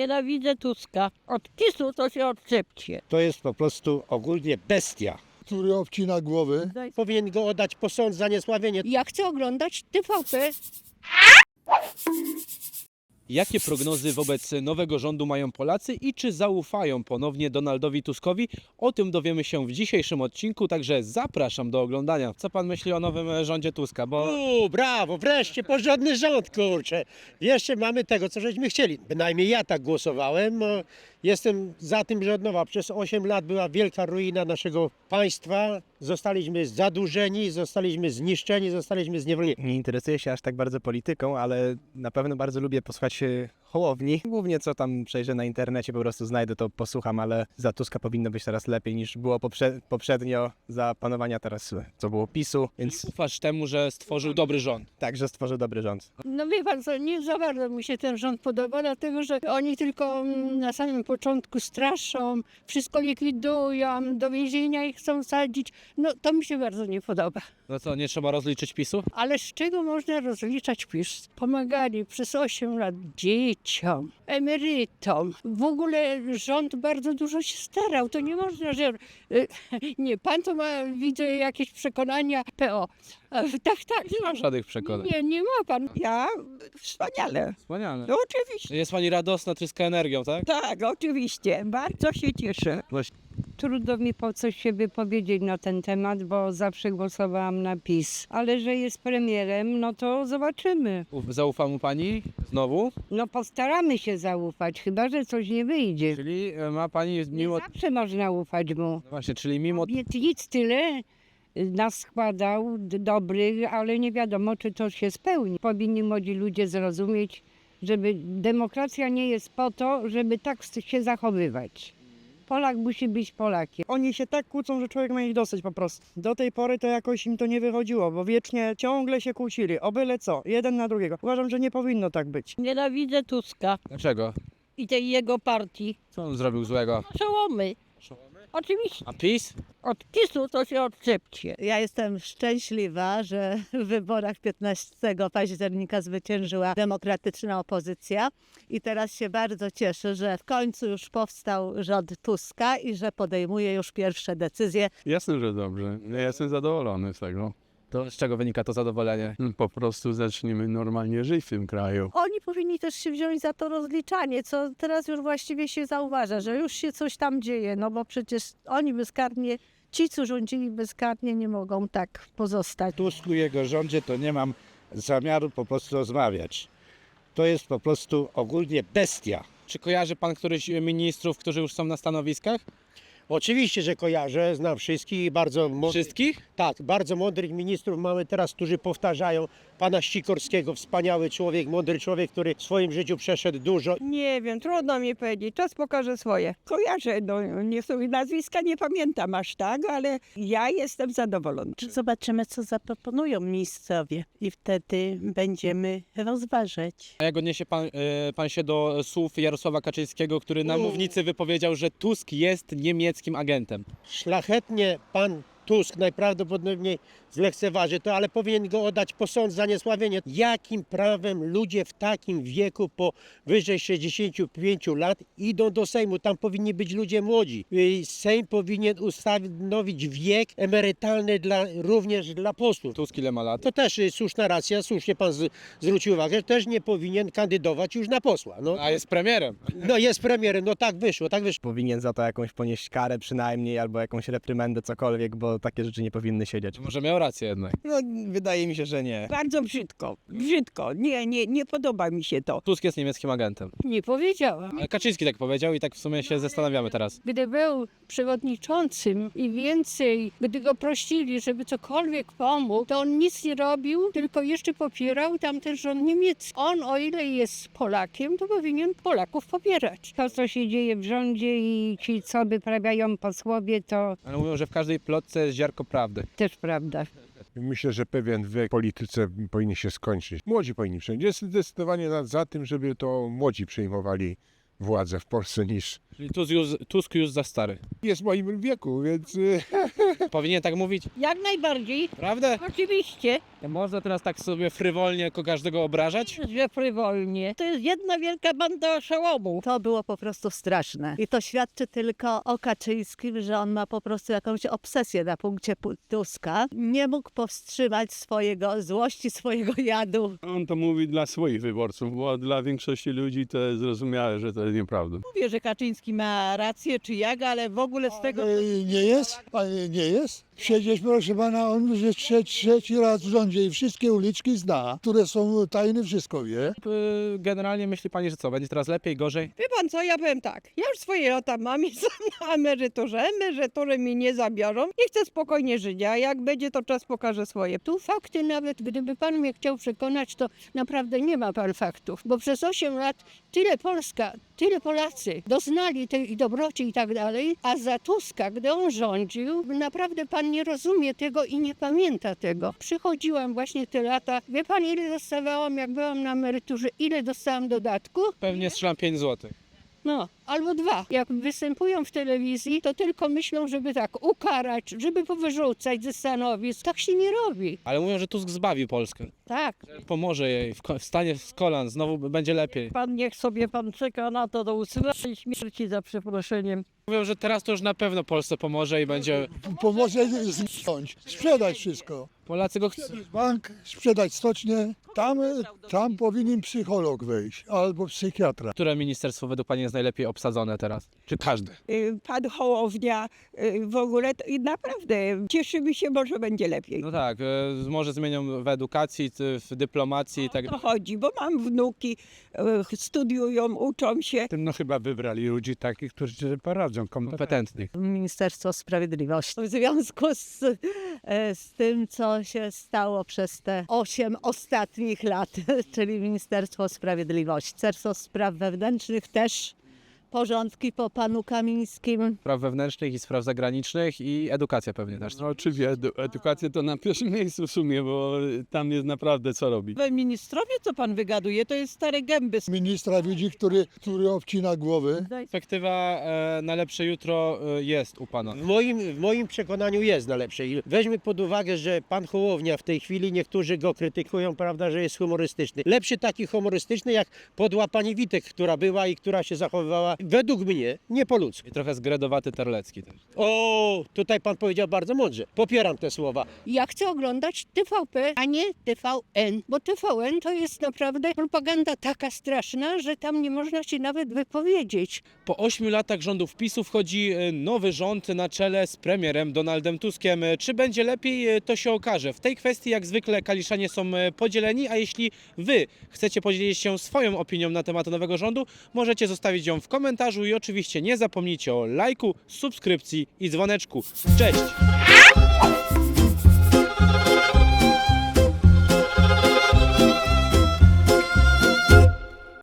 Nienawidzę Tuska. Od PiSu to się odczepcie. To jest po prostu ogólnie bestia. który obcina głowy. Powinien go oddać po sąd za niesławienie. Ja chcę oglądać TVP. Jakie prognozy wobec nowego rządu mają Polacy i czy zaufają ponownie Donaldowi Tuskowi? O tym dowiemy się w dzisiejszym odcinku, także zapraszam do oglądania. Co pan myśli o nowym e, rządzie Tuska? Bo Uuu, brawo, wreszcie porządny rząd, kurczę. Jeszcze mamy tego, co żeśmy chcieli. Bynajmniej ja tak głosowałem. No, Jestem za tym, że od nowa przez 8 lat była wielka ruina naszego państwa. Zostaliśmy zadłużeni, zostaliśmy zniszczeni, zostaliśmy zniewoleni. Nie interesuję się aż tak bardzo polityką, ale na pewno bardzo lubię posłuchać Hołowni. Głównie co tam przejrzę na internecie, po prostu znajdę, to posłucham, ale za Tuska powinno być teraz lepiej niż było poprze- poprzednio za panowania teraz, co było PiSu, więc ufasz temu, że stworzył dobry rząd. także stworzy dobry rząd. No wie pan co, nie za bardzo mi się ten rząd podoba, dlatego że oni tylko mm, na samym początku straszą, wszystko likwidują, do więzienia ich chcą sadzić. No to mi się bardzo nie podoba. No co, nie trzeba rozliczyć PiSu? Ale z czego można rozliczać PiS? Pomagali przez 8 lat dzieciom, emerytom. W ogóle rząd bardzo dużo się starał. To nie można, że... y, Nie, pan to ma, widzę, jakieś przekonania PO. Tak, tak. Nie mam żadnych przekonań. Nie, nie ma pan. Ja wspaniale. Wspaniale. No oczywiście. Jest pani radosna, tryska energią, tak? Tak, oczywiście. Bardzo się cieszę. Trudno mi po coś się wypowiedzieć na ten temat, bo zawsze głosowałam na PiS. Ale że jest premierem, no to zobaczymy. Uf- Zaufa mu pani znowu? No postaramy się zaufać, chyba że coś nie wyjdzie. Czyli e, ma pani Nie mimo... zawsze można ufać mu. No właśnie, czyli mimo... Obietnic tyle nas składał, d- dobrych, ale nie wiadomo, czy to się spełni. Powinni młodzi ludzie zrozumieć, żeby demokracja nie jest po to, żeby tak się zachowywać. Polak musi być Polakiem. Oni się tak kłócą, że człowiek ma ich dosyć po prostu. Do tej pory to jakoś im to nie wychodziło, bo wiecznie ciągle się kłócili, o byle co, jeden na drugiego. Uważam, że nie powinno tak być. Nienawidzę Tuska Dlaczego? i tej jego partii. Co on zrobił złego? Przełomy. Oczywiście. A PiS? Od PiSu to się odczepcie. Ja jestem szczęśliwa, że w wyborach 15 października zwyciężyła demokratyczna opozycja i teraz się bardzo cieszę, że w końcu już powstał rząd Tuska i że podejmuje już pierwsze decyzje. Jasne, że dobrze. Ja jestem zadowolony z tego. To z czego wynika to zadowolenie? Po prostu zaczniemy normalnie żyć w tym kraju. Oni powinni też się wziąć za to rozliczanie, co teraz już właściwie się zauważa, że już się coś tam dzieje, no bo przecież oni bezkarnie, ci co rządzili bezkarnie nie mogą tak pozostać. Tusku i jego rządzie to nie mam zamiaru po prostu rozmawiać. To jest po prostu ogólnie bestia. Czy kojarzy pan któryś ministrów, którzy już są na stanowiskach? Oczywiście, że kojarzę, znam wszystkich i bardzo mądrych, Wszystkich? tak, bardzo mądrych ministrów mamy teraz, którzy powtarzają pana Sikorskiego, wspaniały człowiek, mądry człowiek, który w swoim życiu przeszedł dużo. Nie wiem, trudno mi powiedzieć. Czas pokaże swoje. Kojarzę, no nie są nazwiska, nie pamiętam aż tak, ale ja jestem zadowolona. Zobaczymy, co zaproponują miejscowie i wtedy będziemy rozważać. A jak odniesie pan, e, pan się do słów Jarosława Kaczyńskiego, który na mównicy wypowiedział, że Tusk jest niemieckim agentem? Szlachetnie pan Tusk najprawdopodobniej zlekceważy to, ale powinien go oddać po sąd za niesławienie. Jakim prawem ludzie w takim wieku po wyżej 65 lat idą do Sejmu? Tam powinni być ludzie młodzi. Sejm powinien ustanowić wiek emerytalny dla, również dla posłów. Tusk ile ma lat? To też słuszna racja, słusznie pan z, zwrócił uwagę, że też nie powinien kandydować już na posła. No, A jest premierem. no jest premierem, no tak wyszło, tak wyszło. Powinien za to jakąś ponieść karę przynajmniej, albo jakąś reprymendę, cokolwiek, bo takie rzeczy nie powinny siedzieć. Może miał rację jednak. No, wydaje mi się, że nie. Bardzo brzydko, brzydko. Nie, nie, nie podoba mi się to. Tusk jest niemieckim agentem. Nie powiedziałam. Ale Kaczyński tak powiedział i tak w sumie się zastanawiamy teraz. Gdy był przewodniczącym i więcej, gdy go prosili, żeby cokolwiek pomógł, to on nic nie robił, tylko jeszcze popierał tamten rząd niemiecki. On, o ile jest Polakiem, to powinien Polaków popierać. To, co się dzieje w rządzie i ci, co wyprawiają posłowie, to Ale mówią, że w każdej plotce jest ziarko prawdy. też prawda. Myślę, że pewien wiek w polityce powinien się skończyć. Młodzi powinni przejść. Jest zdecydowanie za tym, żeby to młodzi przejmowali władzę w Polsce niż Czyli Tusk już, Tusk już za stary. jest w moim wieku, więc y, Powinien tak mówić? Jak najbardziej, Prawda? oczywiście, Można teraz tak sobie frywolnie każdego obrażać? że frywolnie. To jest jedna wielka banda oszołomów. To było po prostu straszne. I to świadczy tylko o Kaczyńskim, że on ma po prostu jakąś obsesję na punkcie Pu- Tuska. Nie mógł powstrzymać swojego złości, swojego jadu. On to mówi dla swoich wyborców, bo dla większości ludzi to jest zrozumiałe, że to jest nieprawda. Mówię, że Kaczyński ma rację czy jak, ale w ogóle z tego... nie jest, panie, nie jest. Przecież proszę pana, on już jest trzeci, trzeci raz w rządzie i wszystkie uliczki zna, które są tajne, wszystko wie. Y, Generalnie myśli pani, że co? Będzie teraz lepiej, gorzej? Wie pan co, ja powiem tak, ja już swoje lata mam, jestem na emeryturze, emeryturę mi nie zabiorą i chcę spokojnie żyć, a jak będzie to czas pokaże swoje. Tu fakty nawet, gdyby pan mnie chciał przekonać, to naprawdę nie ma pan faktów, bo przez 8 lat tyle Polska, tyle Polacy doznali tej dobroci i tak dalej, a za Tuska, gdy on rządził, naprawdę pan nie rozumie tego i nie pamięta tego. Przychodziłam właśnie te lata, wie pan ile dostawałam, jak byłam na emeryturze, ile dostałam dodatku? Pewnie strzelam 5 zł. No, albo dwa. Jak występują w telewizji, to tylko myślą, żeby tak ukarać, żeby powyrzucać ze stanowisk. Tak się nie robi. Ale mówią, że Tusk zbawi Polskę. Tak. Pomoże jej, w ko- wstanie z kolan, znowu będzie lepiej. Pan niech sobie pan czeka na to do usłyszenia śmierci za przeproszeniem. Mówią, że teraz to już na pewno Polsce pomoże i będzie... Pomoże zniknąć, sprzedać wszystko. Polacy go chcą. Bank, sprzedać stocznię, tam, tam powinien psycholog wejść, albo psychiatra. Które ministerstwo według pani jest najlepiej obsadzone teraz? Czy każde? Y, Pan Hołownia y, w ogóle to, i naprawdę cieszymy się, może będzie lepiej. No tak, y, może zmienią w edukacji, w dyplomacji i tak to chodzi, bo mam wnuki, y, studiują, uczą się. Tym no chyba wybrali ludzi takich, którzy się poradzą, kompetentnych. Ministerstwo Sprawiedliwości. W związku z, e, z tym, co się stało przez te 8 ostatnich lat, czyli Ministerstwo Sprawiedliwości. Ministerstwo Spraw Wewnętrznych też porządki po panu Kamińskim. Spraw wewnętrznych i spraw zagranicznych i edukacja pewnie też. No oczywiście, edu- edukacja to na pierwszym miejscu w sumie, bo tam jest naprawdę co robić. We ministrowie, co pan wygaduje, to jest stare gęby. Ministra widzi, który, który obcina głowy. Perspektywa e, na lepsze jutro e, jest u pana. W moim, w moim przekonaniu jest na lepszej. Weźmy pod uwagę, że pan Hołownia w tej chwili, niektórzy go krytykują, prawda, że jest humorystyczny. Lepszy taki humorystyczny jak podła pani Witek, która była i która się zachowywała według mnie nie po ludzku. I trochę zgredowaty Terlecki też. O, tutaj pan powiedział bardzo mądrze. Popieram te słowa. Ja chcę oglądać TVP, a nie TVN, bo TVN to jest naprawdę propaganda taka straszna, że tam nie można się nawet wypowiedzieć. Po ośmiu latach rządów PiSu wchodzi e, nowy rząd na czele z premierem Donaldem Tuskiem. E, Czy będzie lepiej, e, to się okaże. W tej kwestii jak zwykle kaliszanie są podzieleni, a jeśli wy chcecie podzielić się swoją opinią na temat nowego rządu, możecie zostawić ją w komentarzu i oczywiście nie zapomnijcie o lajku, subskrypcji i dzwoneczku. Cześć!